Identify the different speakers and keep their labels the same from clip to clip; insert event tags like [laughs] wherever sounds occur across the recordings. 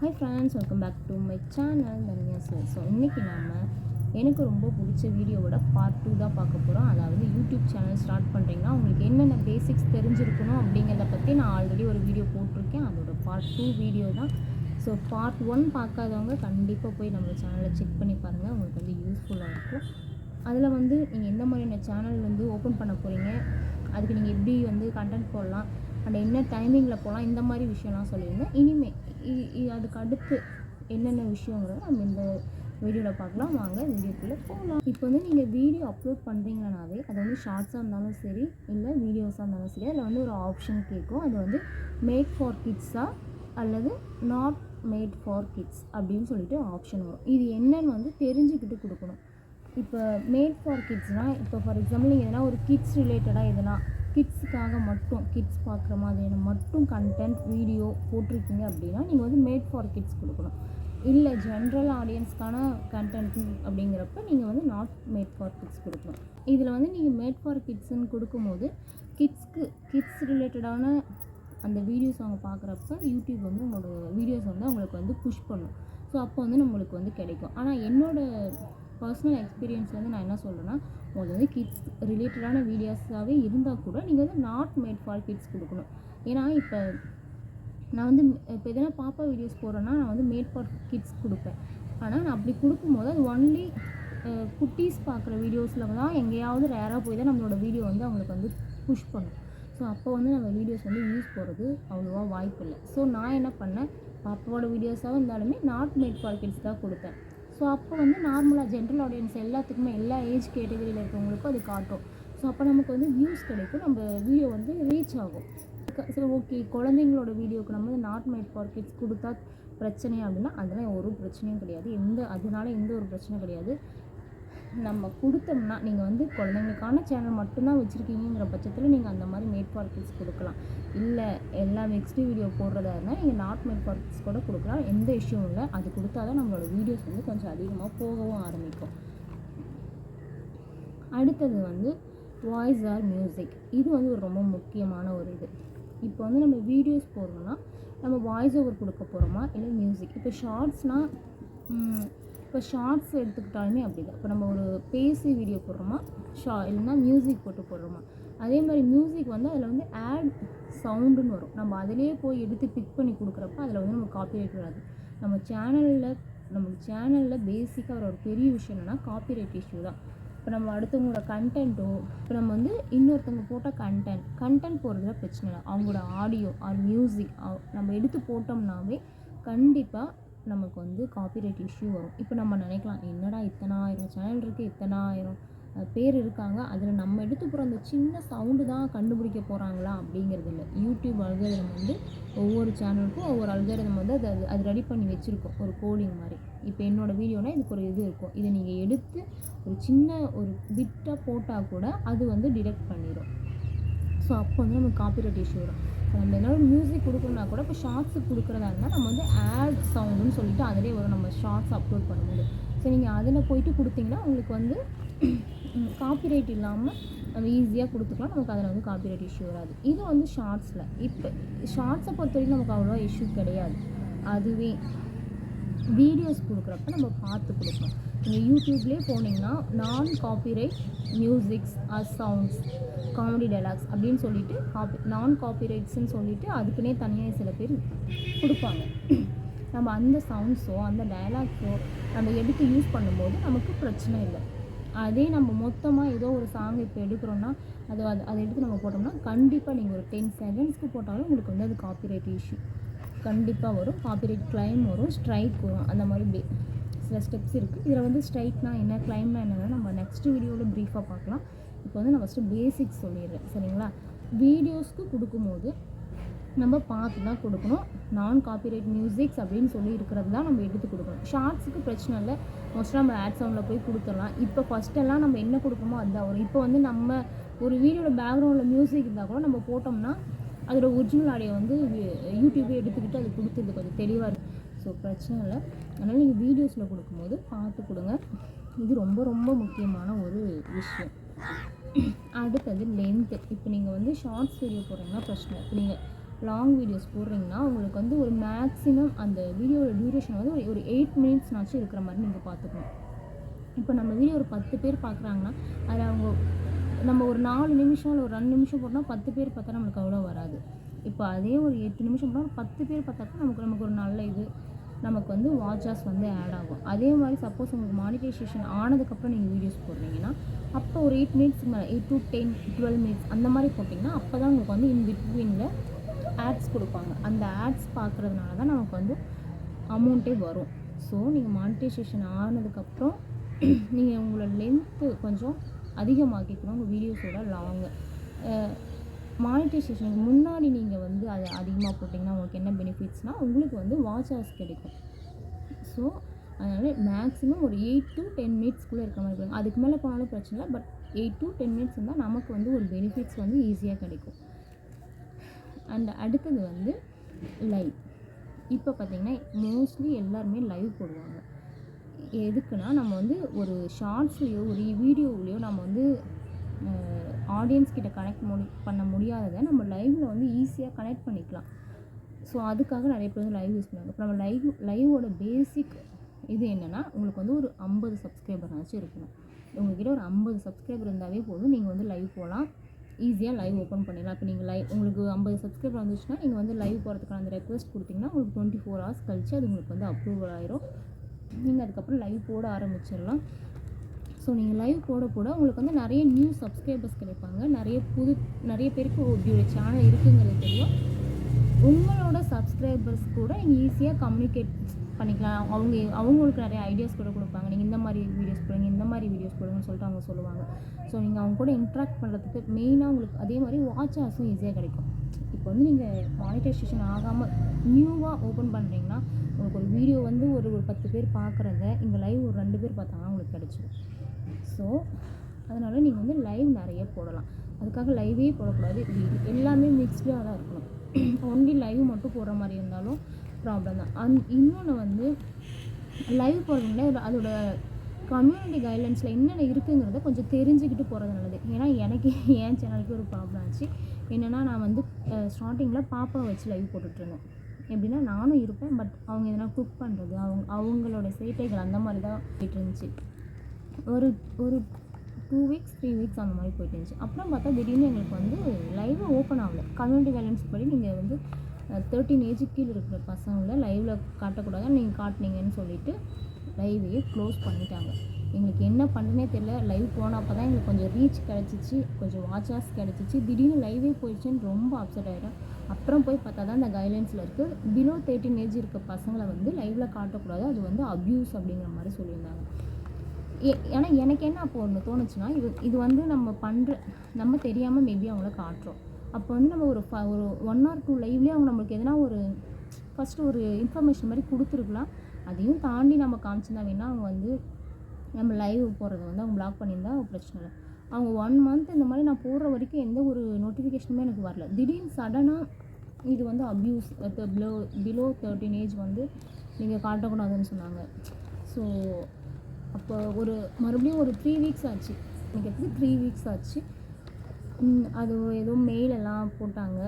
Speaker 1: Hi friends welcome back to my channel தனியா sir so இன்றைக்கி நாம் எனக்கு ரொம்ப பிடிச்ச வீடியோவோட பார்ட் டூ தான் பார்க்க போகிறோம் அதாவது யூடியூப் சேனல் ஸ்டார்ட் பண்ணுறீங்கன்னா உங்களுக்கு என்னென்ன பேசிக்ஸ் தெரிஞ்சிருக்கணும் அப்படிங்கிறத பற்றி நான் ஆல்ரெடி ஒரு வீடியோ போட்டிருக்கேன். அதோட பார்ட் டூ வீடியோ தான். ஸோ பார்ட் ஒன் பார்க்காதவங்க கண்டிப்பாக போய் நம்ம சேனலை செக் பண்ணி பாருங்கள் உங்களுக்கு வந்து யூஸ்ஃபுல்லாக இருக்கும். அதில் வந்து நீங்கள் எந்த மாதிரியான சேனல் வந்து ஓப்பன் பண்ண போகிறீங்க அதுக்கு நீங்கள் எப்படி வந்து கண்டென்ட் போடலாம்? அண்ட் என்ன டைமிங்கில் போகலாம் இந்த மாதிரி விஷயம்லாம் சொல்லியிருந்தேன். இனிமே அதுக்கு அடுத்து என்னென்ன விஷயங்கிறத நம்ம இந்த வீடியோவில் பார்க்கலாம். வாங்க வீடியோக்குள்ளே போகலாம் இப்போ வந்து நீங்கள் வீடியோ அப்லோட் பண்ணுறீங்கனாவே அது வந்து ஷார்ட்ஸாக இருந்தாலும் சரி இல்லை வீடியோஸாக இருந்தாலும் சரி அதில் வந்து ஒரு ஆப்ஷன் கேட்கும் அது வந்து மேட் ஃபார் கிட்ஸா அல்லது நாட் மேட் ஃபார் கிட்ஸ் அப்படின்னு சொல்லிட்டு ஆப்ஷன் வரும். இது என்னன்னு வந்து தெரிஞ்சுக்கிட்டு கொடுக்கணும். இப்போ மேட் ஃபார் கிட்ஸ்னால் இப்போ ஃபார் எக்ஸாம்பிள் நீங்கள் எதனா ஒரு கிட்ஸ் ரிலேட்டடாக எதனா கிட்ஸுக்காக மட்டும் கிட்ஸ் பார்க்குற மாதிரியான மட்டும் கண்டென்ட் வீடியோ போட்டிருக்கீங்க அப்படின்னா நீங்கள் வந்து மேட் ஃபார் கிட்ஸ் கொடுக்கணும். இல்லை ஜென்ரல் ஆடியன்ஸ்க்கான கண்டென்ட் அப்படிங்கிறப்ப நீங்கள் வந்து நாட் மேட் ஃபார் கிட்ஸ் கொடுக்கணும். இதில் வந்து நீங்கள் மேட் ஃபார் கிட்ஸுன்னு கொடுக்கும்போது கிட்ஸ்க்கு கிட்ஸ் ரிலேட்டடான அந்த வீடியோஸ் அவங்க பார்க்குறப்ப யூடியூப் வந்து உங்களோட வீடியோஸ் வந்து அவங்களுக்கு வந்து புஷ் பண்ணும். ஸோ அப்போ வந்து நம்மளுக்கு வந்து கிடைக்கும். ஆனால் என்னோட பர்சனல் எக்ஸ்பீரியன்ஸ் வந்து நான் என்ன சொல்கிறேன்னா உங்களுக்கு வந்து கிட்ஸ் ரிலேட்டடான வீடியோஸாகவே இருந்தால் கூட நீங்கள் வந்து நாட் மேட் ஃபார் கிட்ஸ் கொடுக்கணும். ஏன்னா இப்போ நான் வந்து இப்போ எதனா பாப்பா வீடியோஸ் போடுறேன்னா நான் வந்து மேட் ஃபார் கிட்ஸ் கொடுப்பேன். ஆனால் நான் அப்படி கொடுக்கும்போது அது ஒன்லி குட்டீஸ் பார்க்குற வீடியோஸில் தான் எங்கேயாவது ரேராக போய் தான் நம்மளோட வீடியோ வந்து அவங்களுக்கு வந்து புஷ் பண்ணும். ஸோ அப்போ வந்து நம்ம வீடியோஸ் வந்து யூஸ் போகிறது அவ்வளோவா வாய்ப்பு இல்லை. ஸோ நான் என்ன பண்ணேன்? பாப்பாவோட வீடியோஸாக இருந்தாலுமே நாட் மேட் ஃபார் கிட்ஸ் தான் கொடுத்தேன் ஸோ அப்போ வந்து நார்மலாக ஜென்ரல் ஆடியன்ஸ் எல்லாத்துக்குமே எல்லா ஏஜ் கேட்டகரியில் இருக்கவங்களுக்கும் அது காட்டும். ஸோ அப்போ நமக்கு வந்து வியூஸ் கிடைக்கும். நம்ம வீடியோ வந்து ரீச் ஆகும். சரி ஓகே குழந்தைங்களோட வீடியோக்கு நம்ம நாட் மேட் ஃபார் கிட்ஸ் கொடுத்தா பிரச்சனை அப்படின்னா அதெல்லாம் ஒரு பிரச்சனையும் கிடையாது. எந்த அதனால எந்த ஒரு பிரச்சனையும் கிடையாது. நம்ம கொடுத்தோம்னா நீங்கள் வந்து குழந்தைங்களுக்கான சேனல் மட்டும்தான் வச்சுருக்கீங்கிற பட்சத்தில் நீங்கள் அந்த மாதிரி மேட் ஃபார் கிட்ஸ் கொடுக்கலாம். இல்லை எல்லா நெக்ஸ்ட் வீடியோ போடுறதா இருந்தால் நீங்கள் நாட் மேட் ஃபார் கிட்ஸ் கூட கொடுக்கலாம். எந்த இஷ்யூவும் இல்லை. அது கொடுத்தா தான் நம்மளோட வீடியோஸ் வந்து கொஞ்சம் அதிகமாக போகவும் ஆரம்பிக்கும். அடுத்தது வந்து வாய்ஸ் ஆர் மியூசிக் இது வந்து ஒரு ரொம்ப முக்கியமான ஒரு இது. இப்போ வந்து நம்ம வீடியோஸ் போடுறோம்னா நம்ம வாய்ஸ் ஓவர் கொடுக்க போகிறோமா இல்லை மியூசிக் இப்போ ஷார்ட்ஸ்னால் இப்போ ஷார்ட்ஸ் எடுத்துக்கிட்டாலுமே அப்படி தான் இப்போ நம்ம ஒரு பேசி வீடியோ போடுறோமா? ஷா இல்லைன்னா மியூசிக் போட்டு போடுறோமா? அதே மாதிரி மியூசிக் வந்து அதில் வந்து ஆட் சவுண்டுன்னு வரும். நம்ம அதிலே போய் எடுத்து பிக் பண்ணி கொடுக்குறப்ப அதில் வந்து நம்ம காப்பிரைட் வராது. நம்ம சேனலில் நம்ம சேனலில் பேசிக்காக ஒரு பெரிய விஷயம் என்னென்னா காப்பிரைட் இஷ்யூ தான். இப்போ நம்ம அடுத்தவங்களோட கண்டென்ட்டோ இப்போ நம்ம வந்து இன்னொருத்தவங்க போட்ட கண்டென்ட் கண்டென்ட் போடுறதுல பிரச்சனை இல்லை. அவங்களோட ஆடியோ ஆர் மியூசிக் நம்ம எடுத்து போட்டோம்னாவே கண்டிப்பாக நமக்கு வந்து காப்பிரைட் இஷ்யூ வரும். இப்போ நம்ம நினைக்கலாம் என்னடா இத்தனை ஆயிரம் சேனல் இருக்குது இத்தனை ஆயிரம் பேர் இருக்காங்க. அதில் நம்ம எடுத்து போகிற அந்த சின்ன சவுண்டு தான் கண்டுபிடிக்க போகிறாங்களா அப்படிங்கிறது இல்லை. யூடியூப் அல்காரிதம் வந்து ஒவ்வொரு சேனலுக்கும் ஒவ்வொரு அல்காரிதம் வந்து அது அது- ரெடி பண்ணி வச்சுருக்கோம். ஒரு கோடிங் மாதிரி. இப்போ என்னோடய வீடியோனா இதுக்கு ஒரு இது இருக்கும். இதை நீங்கள் எடுத்து ஒரு சின்ன ஒரு பிட்டாக போட்டால் கூட அது வந்து டிடெக்ட் பண்ணிடும் ஸோ அப்போ வந்து நமக்கு காப்பிரைட் இஷ்யூ வரும். நம்ம என்னோட மியூசிக் கொடுக்கணும்னா கூட இப்போ ஷார்ட்ஸு கொடுக்குறதா இருந்தால் நம்ம வந்து ஆட் சவுண்டுன்னு சொல்லிட்டு அதிலே வரும் நம்ம ஷார்ட்ஸ் அப்லோட் பண்ணும்போது ஸோ நீங்கள் அதில் போயிட்டு கொடுத்தீங்கன்னா உங்களுக்கு வந்து காப்பிரைட் இல்லாமல் நம்ம ஈஸியாக கொடுத்துக்கலாம். நமக்கு அதில் வந்து காப்பிரைட் இஷ்யூ வராது. இது வந்து ஷார்ட்ஸில் இப்போ ஷார்ட்ஸை பொறுத்த வரைக்கும் நமக்கு அவ்வளோவா இஷ்யூ கிடையாது. அதுவே வீடியோஸ் கொடுக்குறப்ப நம்ம பார்த்து கொடுக்கணும். நீங்கள் யூடியூப்லேயே போனீங்கன்னா நான் copyright musics or sounds comedy dialogues அப்படின்னு சொல்லிட்டு காப்பி நான் காப்பிரைட்ஸ்ன்னு சொல்லிட்டு அதுக்குன்னே தனியாக சில பேர் கொடுப்பாங்க. நம்ம அந்த சவுண்ட்ஸோ அந்த டைலாக்ஸோ நம்ம எடுத்து யூஸ் பண்ணும்போது நமக்கு பிரச்சனை இல்லை. அதே நம்ம மொத்தமாக ஏதோ ஒரு சாங் இப்போ எடுக்கிறோன்னா அது அது அதை எடுத்து நம்ம போட்டோம்னா கண்டிப்பாக நீங்கள் ஒரு டென் செகண்ட்ஸ்க்கு போட்டாலும் உங்களுக்கு வந்து அது காப்பிரைட் இஷ்யூ கண்டிப்பாக வரும். காப்பிரைட் கிளைம் வரும். ஸ்ட்ரைக் வரும். அந்த மாதிரி பே சில ஸ்டெப்ஸ் இருக்குது இதில் வந்து ஸ்ட்ரைட்னா என்ன கிளைம்னா என்னன்னா நம்ம நெக்ஸ்ட் வீடியோவில் ப்ரீஃபாக பார்க்கலாம் இப்போ வந்து நான் ஃபஸ்ட்டு பேசிக்ஸ் சொல்லிடுறேன் சரிங்களா வீடியோஸ்க்கு கொடுக்கும்போது நம்ம பார்த்து தான் கொடுக்கணும் நான் காப்பிரைட் மியூசிக்ஸ் அப்படின்னு சொல்லி இருக்கிறது தான் நம்ம எடுத்து கொடுக்கணும் ஷார்ட்ஸுக்கு பிரச்சனை இல்லை மோஸ்ட்டாக நம்ம ஆட் சவுண்டில் போய் கொடுத்துடலாம் இப்போ ஃபஸ்ட்டெல்லாம் நம்ம என்ன கொடுப்போமோ அதுதான் வரும் இப்போ வந்து நம்ம ஒரு வீடியோட பேக்ரவுண்டில் மியூசிக் இருந்தால் கூட நம்ம போட்டோம்னா அதோட ஒரிஜினல் ஆடியோ வந்து யூடியூப்பே யூடியூபே எடுத்துக்கிட்டு அது கொடுத்துருது கொஞ்சம் தெளிவாக இருக்கும் ஸோ பிரச்சனை இல்லை. அதனால் நீங்கள் வீடியோஸில் கொடுக்கும்போது பார்த்து கொடுங்க. இது ரொம்ப ரொம்ப முக்கியமான ஒரு விஷயம். அடுத்தது லென்த்து இப்போ நீங்கள் வந்து ஷார்ட்ஸ் வீடியோ போடுறீங்கன்னா பிரச்சனை இப்போ நீங்கள் லாங் வீடியோஸ் போடுறீங்கன்னா உங்களுக்கு வந்து ஒரு மேக்ஸிமம் அந்த வீடியோட டியூரேஷன் வந்து ஒரு- ஒரு எயிட் மினிட்ஸ்னாச்சும் இருக்கிற மாதிரி நீங்கள் பார்த்துக்கணும். இப்போ நம்ம வீடியோ ஒரு பத்து பேர் பார்க்குறாங்கன்னா அதில் அவங்க நம்ம ஒரு நாலு நிமிஷம் இல்லை ஒரு ரெண்டு நிமிஷம் போட்டோம்னா பத்து பேர் பார்த்தா நம்மளுக்கு அவ்வளோ வராது. இப்போ அதே ஒரு எட்டு நிமிஷம் போட்டால் ஒரு பத்து பேர் பார்த்தாக்கா நமக்கு நமக்கு ஒரு நல்ல இது. நமக்கு வந்து வாட்சஸ் வந்து ஆட் ஆகும். அதே மாதிரி சப்போஸ் உங்களுக்கு மானிட்டைசேஷன் ஆனதுக்கப்புறம் நீங்கள் வீடியோஸ் போடுறீங்கன்னா அப்போ ஒரு எயிட் மினிட்ஸ் மேலே eight to ten twelve minutes அந்த மாதிரி போட்டிங்கன்னா அப்போ தான் உங்களுக்கு வந்து இன் பிட்வீனில் ஆட்ஸ் கொடுப்பாங்க. அந்த ஆட்ஸ் பார்க்குறதுனால தான் நமக்கு வந்து அமௌண்ட்டே வரும். ஸோ நீங்கள் மானிட்டைசேஷன் ஆனதுக்கப்புறம் [clears throat] நீங்கள் உங்களோட லென்த்து கொஞ்சம் அதிகமாக்கிக்கணும். உங்கள் வீடியோஸோட லாங்கு மானிட்டைசேஷனுக்கு முன்னாடி நீங்கள் வந்து அதை அதிகமாக போட்டிங்கன்னா உங்களுக்கு என்ன பெனிஃபிட்ஸ்னால் உங்களுக்கு வந்து வாட்ச் ஹவர்ஸ் கிடைக்கும். ஸோ அதனால் மேக்ஸிமம் ஒரு எயிட் டு டென் மினிட்ஸ்க்குள்ளே இருக்க மாதிரி இருக்கும். அதுக்கு மேலே போனாலும் பிரச்சனை இல்லை but eight to ten minutes இருந்தால் நமக்கு வந்து ஒரு பெனிஃபிட்ஸ் வந்து ஈஸியாக கிடைக்கும். அண்ட் அடுத்தது வந்து லைவ் இப்போ பார்த்தீங்கன்னா மோஸ்ட்லி எல்லாருமே லைவ் போடுவாங்க. எதுக்குன்னா நம்ம வந்து ஒரு ஷார்ட்ஸ்லேயோ ஒரு வீடியோவிலையோ நம்ம வந்து ஆடியன்ஸ் கிட்ட கனெக்ட் முடி பண்ண முடியாததை நம்ம லைவில் வந்து ஈஸியாக கனெக்ட் பண்ணிக்கலாம். ஸோ அதுக்காக நிறைய பேர் வந்து லைவ் யூஸ் பண்ணுவாங்க. இப்போ நம்ம லைவ் லைவோட பேசிக் இது என்னென்னா உங்களுக்கு வந்து ஒரு ஐம்பது சப்ஸ்கிரைபர்னாச்சும் இருக்கணும். உங்கள்கிட்ட ஒரு ஐம்பது சப்ஸ்கிரைபர் இருந்தாவே போதும். நீங்கள் வந்து லைவ் போகலாம். ஈஸியாக லைவ் ஓப்பன் பண்ணிடலாம். இப்போ நீங்கள் லைவ் உங்களுக்கு ஐம்பது சப்ஸ்கிரைபர் வந்துச்சுன்னா நீங்கள் வந்து லைவ் போகிறதுக்கான அந்த ரெக்வஸ்ட் கொடுத்தீங்கன்னா உங்களுக்கு டுவெண்ட்டி ஃபோர் ஹவர்ஸ் கழிச்சு அது உங்களுக்கு வந்து அப்ரூவல் ஆயிரும். நீங்கள் அதுக்கப்புறம் லைவ் போட ஆரம்பிச்சிடலாம். ஸோ நீங்கள் லைவ் போட போட உங்களுக்கு வந்து நிறைய நியூ சப்ஸ்கிரைபர்ஸ் கிடைப்பாங்க. நிறைய புது நிறைய பேருக்கு இப்படி சேனல் இருக்குங்கிறது தெரியும். உங்களோட சப்ஸ்கிரைபர்ஸ் கூட நீங்கள் ஈஸியாக கம்யூனிகேட் பண்ணிக்கலாம். அவங்க அவங்களுக்கு நிறைய ஐடியாஸ் கூட கொடுப்பாங்க. நீங்கள் இந்த மாதிரி வீடியோஸ் போடுங்க இந்த மாதிரி வீடியோஸ் போடுங்கன்னு சொல்லிட்டு அவங்க சொல்லுவாங்க. ஸோ நீங்கள் அவங்க கூட இன்ட்ராக்ட் பண்ணுறதுக்கு மெயினாக உங்களுக்கு அதே மாதிரி வாட்ச் ஹவர்ஸும் ஈஸியாக கிடைக்கும். இப்போ வந்து நீங்கள் மானிட்டைசேஷன் ஆகாமல் நியூவாக ஓப்பன் பண்ணுறீங்கன்னா உங்களுக்கு ஒரு வீடியோ வந்து ஒரு ஒரு பத்து பேர் பார்க்குறத இங்கே லைவ் ஒரு ரெண்டு பேர் பார்த்தாங்கன்னா உங்களுக்கு கிடச்சிடும் ஸோ அதனால் நீங்கள் வந்து லைவ் நிறைய போடலாம். அதுக்காக லைவே போடக்கூடாது. எல்லாமே மிக்ஸ்டாக தான் இருக்கணும். [clears throat] ஒன்லி லைவ் மட்டும் போடுற மாதிரி இருந்தாலும் ப்ராப்ளம் தான். அந் இன்னொன்று வந்து லைவ் போடுறதுனால அதோட கம்யூனிட்டி கைட்லைன்ஸில் என்னென்ன இருக்குங்கிறத கொஞ்சம் தெரிஞ்சுக்கிட்டு போகிறது நல்லது. ஏன்னா எனக்கு [laughs] என் சேனலுக்கு ஒரு ப்ராப்ளம் ஆச்சு. என்னென்னா நான் வந்து ஸ்டார்டிங்கில் பாப்பா வச்சு லைவ் போட்டுட்ருந்தேன் எப்படின்னா நானும் இருப்பேன் பட் அவங்க எதனா குக் பண்ணுறது அவங்க அவங்களோட சேட்டைகள் அந்த மாதிரி தான் போயிட்டு இருந்துச்சு. ஒரு ஒரு டூ வீக்ஸ் த்ரீ வீக்ஸ் அந்த மாதிரி போயிட்டு இருந்துச்சு. அப்புறம் பார்த்தா திடீர்னு எங்களுக்கு வந்து லைவாக ஓப்பன் ஆகல. கம்யூனிட்டி வேலன்ஸ் படி நீங்கள் வந்து தேர்ட்டின் ஏஜுக்கு கீழே இருக்கிற பசங்களை லைவில் காட்டக்கூடாது. நீங்கள் காட்டுனீங்கன்னு சொல்லிட்டு லைவையே க்ளோஸ் பண்ணிட்டாங்க. எங்களுக்கு என்ன பண்ணுறனே தெரியல. லைவ் போனப்போ தான் எங்களுக்கு கொஞ்சம் ரீச் கிடச்சிச்சு. கொஞ்சம் வாட்சர்ஸ் கிடச்சிச்சு. திடீர்னு லைவே போயிடுச்சுன்னு ரொம்ப அப்செட் ஆகிடும் அப்புறம் போய் பார்த்தா தான் இந்த கைட்லைன்ஸில் இருக்குது பிலோ தேர்ட்டின் ஏஜ் இருக்க பசங்களை வந்து லைவில் காட்டக்கூடாது. அது வந்து அப்யூஸ் அப்படிங்கிற மாதிரி சொல்லியிருந்தாங்க. ஏன்னா எனக்கு என்ன அப்போ ஒன்று தோணுச்சுன்னா இது இது வந்து நம்ம பண்ணுற நம்ம தெரியாமல் மேபி அவங்கள காட்டுறோம். அப்போ வந்து நம்ம ஒரு ஃப ஒரு ஒன் ஆர் டூ லைவ்லேயே அவங்க நம்மளுக்கு எதனா ஒரு ஃபஸ்ட்டு ஒரு இன்ஃபர்மேஷன் மாதிரி கொடுத்துருக்கலாம். அதையும் தாண்டி நம்ம காமிச்சிருந்தா வேணால் அவங்க வந்து நம்ம லைவ் போகிறத வந்து அவங்க பிளாக் பண்ணியிருந்தா பிரச்சனை இல்லை. அவங்க ஒன் மந்த் இந்த மாதிரி நான் போடுற வரைக்கும் எந்த ஒரு நோட்டிஃபிகேஷனுமே எனக்கு வரல. திடீர்னு சடனாக இது வந்து abuse below below thirteen age வந்து நீங்கள் காட்டக்கூடாதுன்னு சொன்னாங்க. ஸோ அப்போ ஒரு மறுபடியும் ஒரு த்ரீ வீக்ஸ் ஆச்சு. எனக்கு எடுத்து த்ரீ வீக்ஸ் ஆச்சு அது ஏதோ மெயில் எல்லாம் போட்டாங்க.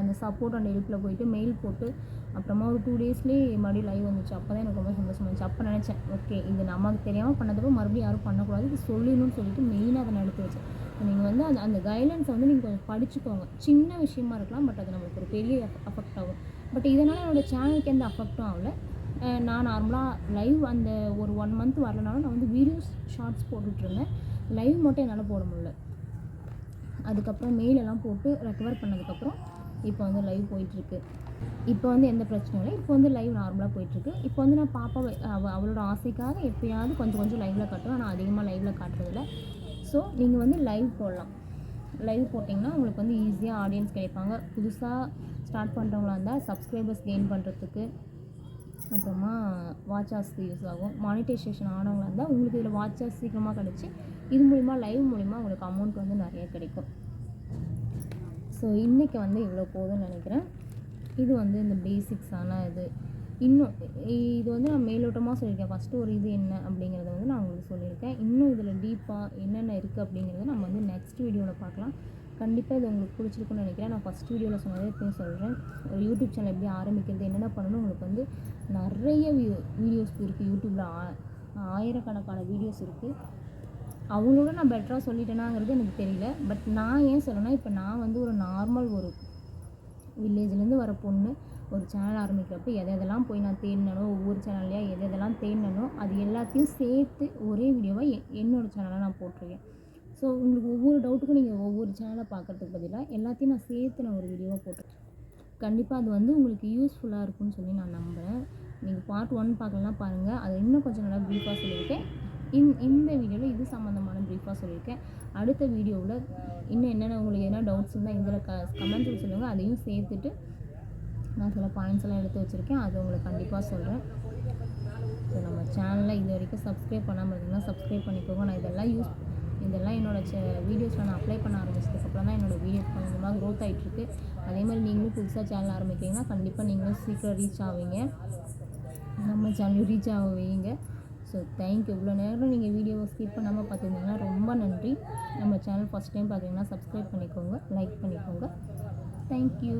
Speaker 1: அந்த சப்போர்ட் அண்ட் ஹெல்ப்பில் போயிட்டு மெயில் போட்டு அப்புறமா ஒரு டூ டேஸ்லேயே மறுபடியும் லைவ் வந்துச்சு. அப்போ தான் எனக்கு ரொம்ப சந்தோஷமாக இருந்துச்சு. அப்போ நினச்சேன் ஓகே இது நமக்கு தெரியாமல் பண்ணதப்போ மறுபடியும் யாரும் பண்ணக்கூடாது. இது சொல்லணும்னு சொல்லிட்டு மெயினாக அதை நடத்தி வச்சேன். நீங்கள் வந்து அந்த அந்த கைட்லைன்ஸை வந்து நீங்கள் கொஞ்சம் படிச்சுக்கோங்க. சின்ன விஷயமா இருக்கலாம் பட் அது நம்மளுக்கு ஒரு பெரிய அஃபெக்ட் ஆகும். பட் இதனால் என்னோடய சேனலுக்கு எந்த அஃபெக்ட்டும் ஆகலை. நான் நார்மலாக லைவ் அந்த ஒரு ஒன் மந்த் வரலனாலும் நான் வந்து வீடியோஸ் ஷார்ட்ஸ் போட்டுட்ருந்தேன். லைவ் மட்டும் என்னால் போட முடியல. அதுக்கப்புறம் மெயில் எல்லாம் போட்டு ரெக்கவர் பண்ணதுக்கப்புறம் இப்போ வந்து லைவ் போயிட்டுருக்கு இப்போ வந்து எந்த பிரச்சனையும் இல்லை. இப்போ வந்து லைவ் நார்மலாக போயிட்டுருக்கு இப்போ வந்து நான் பாப்பாவை அவ அவளோட ஆசைக்காக எப்பயாவது கொஞ்சம் கொஞ்சம் லைவில் காட்டுவேன். ஆனால் அதிகமாக லைவில் காட்டுறதில்ல. ஸோ நீங்கள் வந்து லைவ் போடலாம். லைவ் போட்டிங்கன்னா உங்களுக்கு வந்து ஈஸியாக ஆடியன்ஸ் கிடைப்பாங்க. புதுசாக ஸ்டார்ட் பண்ணுறவங்களா இருந்தால் சப்ஸ்கிரைபர்ஸ் கெயின் பண்ணுறதுக்கு அப்புறமா வாட்ச் யூஸ் ஆகும். மானிட்டைசேஷன் ஆனவங்களா இருந்தால் உங்களுக்கு இதில் வாட்ச் சீக்கிரமாக கிடச்சி இது மூலிமா லைவ் மூலிமா உங்களுக்கு அமௌண்ட் வந்து நிறைய கிடைக்கும். ஸோ இன்றைக்கி வந்து இவ்வளோ போதும்னு நினைக்கிறேன். இது வந்து இந்த பேசிக்ஸான இது. இன்னும் இது வந்து நான் மேலோட்டமாக சொல்லியிருக்கேன். ஃபஸ்ட்டு ஒரு இது என்ன அப்படிங்கிறத வந்து நான் உங்களுக்கு சொல்லியிருக்கேன். இன்னும் இதில் டீப்பாக என்னென்ன இருக்குது அப்படிங்கிறத நம்ம வந்து நெக்ஸ்ட் வீடியோவில் பார்க்கலாம். கண்டிப்பாக இது உங்களுக்கு பிடிச்சிருக்குன்னு நினைக்கிறேன். நான் ஃபஸ்ட் வீடியோவில் சொன்னதே எப்பயும் சொல்கிறேன் ஒரு யூடியூப் சேனல் எப்படி ஆரம்பிக்கிறது என்னென்ன பண்ணணும் உங்களுக்கு வந்து நிறைய வீ வீடியோஸ் இருக்குது யூடியூப்பில் ஆ ஆயிரக்கணக்கான வீடியோஸ் இருக்குது அவங்களோட நான் பெட்டராக சொல்லிட்டேனாங்கிறது எனக்கு தெரியல. பட் நான் ஏன் சொல்லணும்னா இப்போ நான் வந்து ஒரு நார்மல் ஒரு வில்லேஜ்லேருந்து வர பொண்ணு ஒரு சேனல் ஆரம்பிக்கிறப்ப எதை எதெல்லாம் போய் நான் தேடினனோ ஒவ்வொரு சேனல்லையாக எதை எதெல்லாம் தேடினனோ அது எல்லாத்தையும் சேர்த்து ஒரே வீடியோவாக என்னோடய சேனலாக நான் போட்டிருக்கேன். ஸோ உங்களுக்கு ஒவ்வொரு டவுட்டுக்கும் நீங்கள் ஒவ்வொரு சேனலை பார்க்குறதுக்கு பதிலாக எல்லாத்தையும் நான் சேர்த்து நான் ஒரு வீடியோவாக போட்டிருக்கேன் கண்டிப்பாக அது வந்து உங்களுக்கு யூஸ்ஃபுல்லாக இருக்கும்னு சொல்லி நான் நம்புகிறேன் நீங்கள் பார்ட் ஒன் பார்க்கலாம் பாருங்கள் அது இன்னும் கொஞ்சம் நல்லா ப்ரீஃபாக சொல்லியிருக்கேன். இந் இந்த வீடியோவில் இது சம்மந்தமான ப்ரீஃபாக சொல்லியிருக்கேன். அடுத்த வீடியோவில் இன்னும் என்னென்ன உங்களுக்கு என்ன டவுட்ஸ் இருந்தால் இதில் க கமெண்ட்ஸில் சொல்லுங்கள் அதையும் சேர்த்துட்டு நான் சில பாயிண்ட்ஸ் எல்லாம் எடுத்து வச்சுருக்கேன். அது உங்களுக்கு கண்டிப்பாக சொல்கிறேன் ஸோ நம்ம சேனலில் இது வரைக்கும் சப்ஸ்கிரைப் பண்ணாமல் இருந்தீங்கன்னா சப்ஸ்கிரைப் பண்ணிக்கோங்க. நான் இதெல்லாம் யூஸ் இதெல்லாம் என்னோடய சே வீடியோஸில் நான் அப்ளை பண்ண ஆரம்பிச்சதுக்கப்புறம் தான் என்னோடய வீடியோ கொஞ்சமாக க்ரோத் ஆகிட்டுருக்கு அதே மாதிரி நீங்களும் புதுசாக சேனல் ஆரம்பிக்கிறீங்கன்னா கண்டிப்பாக நீங்களும் சீக்கிரம் ரீச் ஆவீங்க. நம்ம சேனல் ரீச் ஆகுவீங்க ஸோ தேங்க்யூ இவ்வளோ நேரம் நீங்கள் வீடியோவை ஸ்கிப் பண்ணாமல் பார்த்துருந்தீங்கன்னா ரொம்ப நன்றி. நம்ம சேனல் ஃபஸ்ட் டைம் பார்த்தீங்கன்னா சப்ஸ்கிரைப் பண்ணிக்கோங்க லைக் பண்ணிக்கோங்க. Thank you